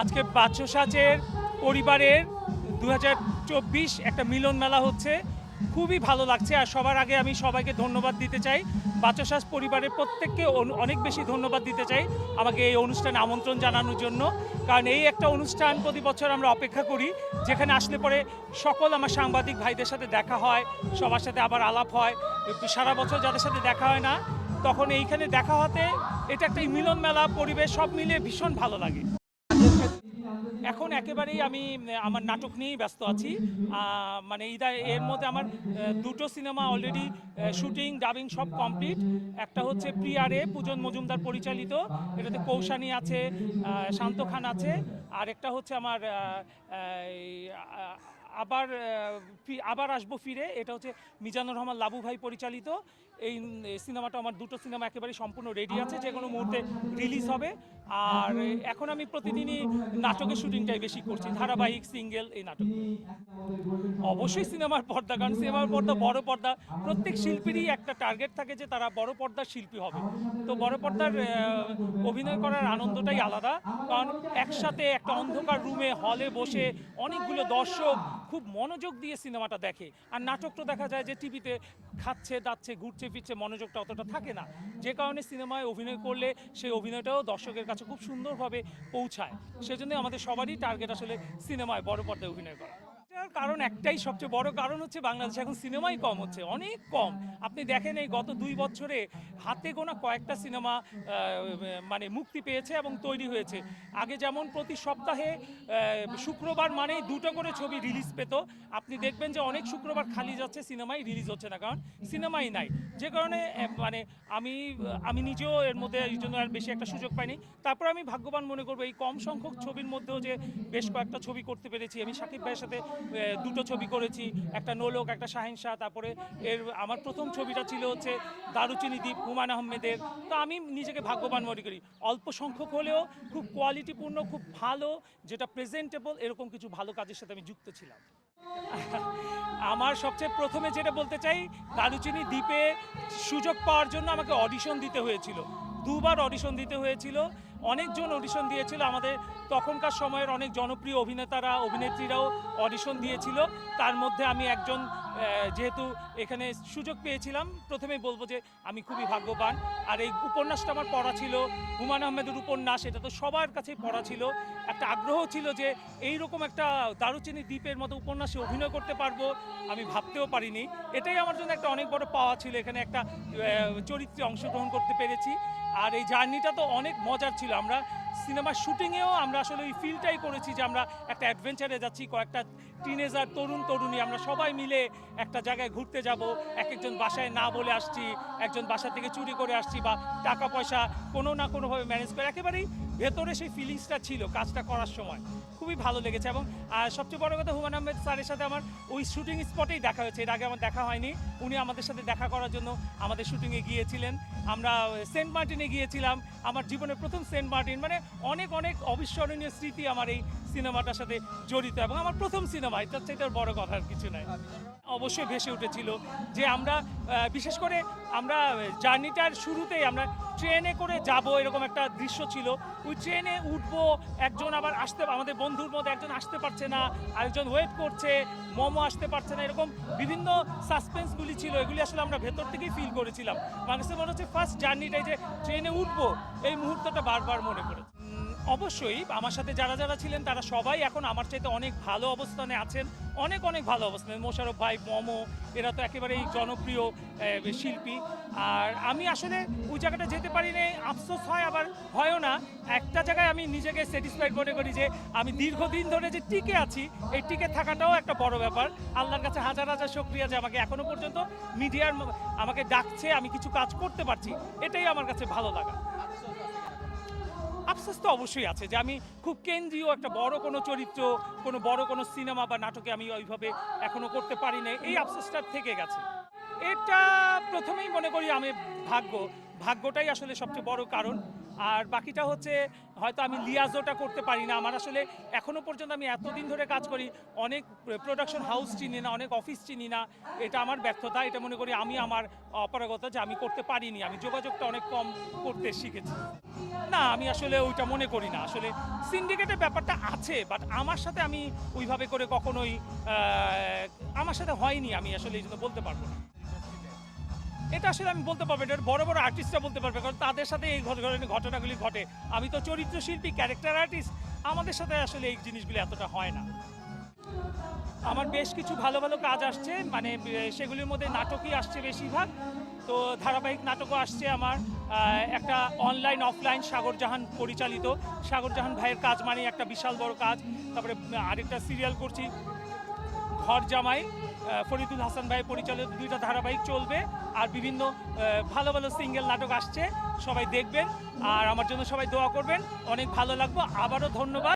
আজকে বাচ্চু সাজের পরিবারের দু হাজার চব্বিশ একটা মিলন মেলা হচ্ছে। খুবই ভালো লাগছে আর সবার আগে আমি সবাইকে ধন্যবাদ দিতে চাই। বাচ্চাশ্বাস পরিবারের প্রত্যেককে অনেক বেশি ধন্যবাদ দিতে চাই আমাকে এই অনুষ্ঠানে আমন্ত্রণ জানানোর জন্য। কারণ এই একটা অনুষ্ঠান প্রতি বছর আমরা অপেক্ষা করি, যেখানে আসলে পরে সকল আমার সাংবাদিক ভাইদের সাথে দেখা হয়, সবার সাথে আবার আলাপ হয়। সারা বছর যাদের সাথে দেখা হয় না, তখন এইখানে দেখা হতে এটা একটা মিলন মেলা পরিবেশ সব মিলিয়ে ভীষণ ভালো লাগে। এখন একেবারেই আমি, আমার নাটক নিয়েই ব্যস্ত আছি। মানে ইদা, এর মধ্যে আমার দুটো সিনেমা অলরেডি শুটিং ডাবিং সব কমপ্লিট একটা হচ্ছে প্রিয়ারে পূজন মজুমদার পরিচালিত। এটাতে কৌশানী আছে শান্ত খান আছে। আর একটা হচ্ছে আমার আবার আবার আসব ফিরে। এটা হচ্ছে মিজানুর রহমান লাবু ভাই পরিচালিত। এই সিনেমাটা, আমার দুটো সিনেমা একেবারে সম্পূর্ণ রেডি আছে। যে কোনো মুহূর্তে রিলিজ হবে। আর এখন আমি প্রতিদিনই নাটকের শুটিংটাই বেশি করছি, ধারাবাহিক, সিঙ্গেল এই নাটক। অবশ্যই সিনেমার পর্দা, কারণ সিনেমার পর্দা বড় পর্দা, প্রত্যেক শিল্পীরই একটা টার্গেট থাকে যে তারা বড় পর্দার শিল্পী হবে। তো বড় পর্দার অভিনয় করার আনন্দটাই আলাদা, কারণ একসাথে একটা অন্ধকার রুমে, হলে বসে অনেকগুলো দর্শক খুব মনোযোগ দিয়ে সিনেমাটা দেখে। আর নাটক তো দেখা যায় যে টিভিতে খাচ্ছে, দাচ্ছে, ঘুরছে, ফিরছে, মনোযোগটা অতটা থাকে না। যে কারণে সিনেমায় অভিনয় করলে সেই অভিনয়টাও দর্শকের কাছে খুব সুন্দরভাবে পৌঁছায়। সেজন্য আমাদের সবারই টার্গেট আসলে সিনেমায় বড় পর্দায় অভিনয় করা। কারণ একটাই সবচেয়ে বড় কারণ হচ্ছে বাংলাদেশে এখন সিনেমাই কম হচ্ছে, অনেক কম। আপনি দেখেন এই গত দুই বছরে হাতে গোনা কয়েকটা সিনেমা মানে মুক্তি পেয়েছে এবং তৈরি হয়েছে। আগে যেমন প্রতি সপ্তাহে শুক্রবার মানেই দুটো করে ছবি রিলিজ পেত। আপনি দেখবেন যে অনেক শুক্রবার খালি যাচ্ছে, সিনেমাই রিলিজ হচ্ছে না, কারণ সিনেমাই নাই। যে কারণে মানে আমি আমি নিজেও এর মধ্যে এই জন্য আর বেশি একটা সুযোগ পাইনি। তারপর আমি ভাগ্যবান মনে করব, এই কম সংখ্যক ছবির মধ্যেও যে বেশ কয়েকটা ছবি করতে পেরেছি। আমি সাকিব ভাইয়ের সাথে দুটো ছবি করেছি, একটা নোলক, একটা শাহিন শাহ তারপরে এর আমার প্রথম ছবিটা ছিল হচ্ছে দারুচিনি দ্বীপ, হুমায়ুন আহমেদের। তো আমি নিজেকে ভাগ্যবান মনে করি। অল্প সংখ্যক হলেও খুব কোয়ালিটিপূর্ণ খুব ভালো, যেটা প্রেজেন্টেবল এরকম কিছু ভালো কাজের সাথে আমি যুক্ত ছিলাম। আমার সবচেয়ে প্রথমে যেটা বলতে চাই, দারুচিনি দ্বীপে সুযোগ পাওয়ার জন্য আমাকে অডিশন দিতে হয়েছিল। দুবার অডিশন দিতে হয়েছিল। অনেকজন অডিশন দিয়েছিল। আমাদের তখনকার সময়ের অনেক জনপ্রিয় অভিনেতারা, অভিনেত্রীরাও অডিশন দিয়েছিল। তার মধ্যে আমি একজন যেহেতু এখানে সুযোগ পেয়েছিলাম, প্রথমেই বলব যে আমি খুবই ভাগ্যবান। আর এই উপন্যাসটা আমার পড়া ছিল, হুমায়ুন আহমেদের উপন্যাস, এটা তো সবার কাছেই পড়া ছিল। একটা আগ্রহ ছিল যে এই রকম একটা দারুচিনি দ্বীপের মতো উপন্যাসে অভিনয় করতে পারব, আমি ভাবতেও পারিনি। এটাই আমার জন্য একটা অনেক বড় পাওয়া ছিল, এখানে একটা চরিত্রে অংশগ্রহণ করতে পেরেছি। আর এই জার্নিটা তো অনেক মজার ছিল, আমরা সিনেমার শুটিংয়েও আমরা আসলে ওই ফিলটাই করেছি যে আমরা একটা অ্যাডভেঞ্চারে যাচ্ছি, কয়েকটা টিনেজার তরুণ, তরুণী, আমরা সবাই মিলে একটা জায়গায় ঘুরতে যাব। এক একজন বাসায় না বলে আসছি, একজন বাসা থেকে চুরি করে আসছি বা টাকা পয়সা কোনো না কোনোভাবে ম্যানেজ করে, একেবারেই ভেতরে সেই ফিলিংসটা ছিল কাজটা করার সময়। খুবই ভালো লেগেছে এবং, আর সবচেয়ে বড় কথা হুমায়ুন আহমেদ স্যারের সাথে আমার ওই শুটিং স্পটেই দেখা হয়েছে। এর আগে আমার দেখা হয়নি। উনি আমাদের সাথে দেখা করার জন্য আমাদের শুটিংয়ে গিয়েছিলেন। আমরা সেন্ট মার্টিনে গিয়েছিলাম। আমার জীবনের প্রথম সেন্ট মার্টিন। মানে অনেক অনেক অবিস্মরণীয় স্মৃতি আমার এই সিনেমাটার সাথে জড়িত এবং আমার প্রথম সিনেমা। এটার চাইতে আর বড় কথার কিছু নাই। অবশ্যই ভেসে উঠেছিল যে আমরা বিশেষ করে আমরা জার্নিটার শুরুতেই আমরা ট্রেনে করে যাব, এরকম একটা দৃশ্য ছিল। ওই ট্রেনে উঠবো, একজন আবার আসতে আমাদের বন্ধুর মধ্যে একজন আসতে পারছে না, আরেকজন ওয়েট করছে, মোমো আসতে পারছে না, এরকম বিভিন্ন সাসপেন্সগুলি ছিল, এগুলি আসলে আমরা ভেতর থেকেই ফিল করেছিলাম। মানুষের মনে হচ্ছে ফার্স্ট জার্নিটাই যে ট্রেনে উঠবো, এই মুহূর্তটা বারবার মনে করেছে অবশ্যই আমার সাথে যারা যারা ছিলেন, তারা সবাই এখন আমার চাইতে অনেক ভালো অবস্থানে আছেন। অনেক অনেক ভালো অবস্থানে। মোশারফ ভাই, মমো, এরা তো একেবারেই জনপ্রিয় শিল্পী। আর আমি আসলে ওই জায়গাটা যেতে পারি না আফসোস হয়, আবার হয়ও না। একটা জায়গায় আমি নিজেকে স্যাটিসফাইড মনে করি যে, আমি দীর্ঘদিন ধরে যে টিকে আছি, এই টিকে থাকাটাও একটা বড় ব্যাপার। আল্লাহর কাছে হাজার হাজার শুক্রিয়া যে আমাকে এখনও পর্যন্ত মিডিয়ার আমাকে ডাকছে, আমি কিছু কাজ করতে পারছি। এটাই আমার কাছে ভালো লাগা। আফসোস তো অবশ্যই আছে যে আমি খুব কেন্দ্রীয় একটা বড় কোনো চরিত্র, কোনো বড় কোনো সিনেমা বা নাটকে আমি ওইভাবে এখনও করতে পারি না এই আফসোসটা থেকে গেছে। এটা প্রথমেই মনে করি আমি ভাগ্য ভাগ্যটাই আসলে সবচেয়ে বড় কারণ। আর বাকিটা হচ্ছে, হয়তো আমি লিয়াজোটা করতে পারি না। আমার আসলে এখনও পর্যন্ত আমি এতদিন ধরে কাজ করি, অনেক প্রোডাকশন হাউস চিনি না, অনেক অফিস চিনি না। এটা আমার ব্যর্থতা। এটা মনে করি আমি আমার অপারগতা যে আমি করতে পারিনি। আমি যোগাযোগটা অনেক কম করতে শিখেছি। না, আমি আসলে ওইটা মনে করি না। আসলে সিন্ডিকেটের ব্যাপারটা আছে বাট আমার সাথে আমি ওইভাবে করে কখনোই আমার সাথে হয়নি। আমি আসলে এই জন্য বলতে পারব না। এটা আসলে আমি বলতে পারব এটা বড় বড় আর্টিস্টরা বলতে পারবে, কারণ তাদের সাথে এই ঘট- ঘটনাগুলি ঘটে। আমি তো চরিত্র শিল্পী ক্যারেক্টার আর্টিস্ট আমাদের সাথে আসলে এই জিনিসগুলো এতটা হয় না। আমার বেশ কিছু ভালো ভালো কাজ আসছে মানে সেগুলির মধ্যে নাটকই আসছে বেশিরভাগ। তো ধারাবাহিক নাটকও আসছে আমার একটা অনলাইন অফলাইন সাগরজাহান পরিচালিত। সাগরজাহান ভাইয়ের কাজ মানে একটা বিশাল বড় কাজ। তারপরে আরেকটা সিরিয়াল করছি। ঘর জামাই ফরিদুল হাসান ভাই পরিচালিত দুইটা ধারাবাহিক চলবে আর বিভিন্ন ভালো ভালো সিঙ্গেল নাটক আসছে। সবাই দেখবেন আর আমার জন্য সবাই দোয়া করবেন। অনেক ভালো লাগবো। আবারও ধন্যবাদ।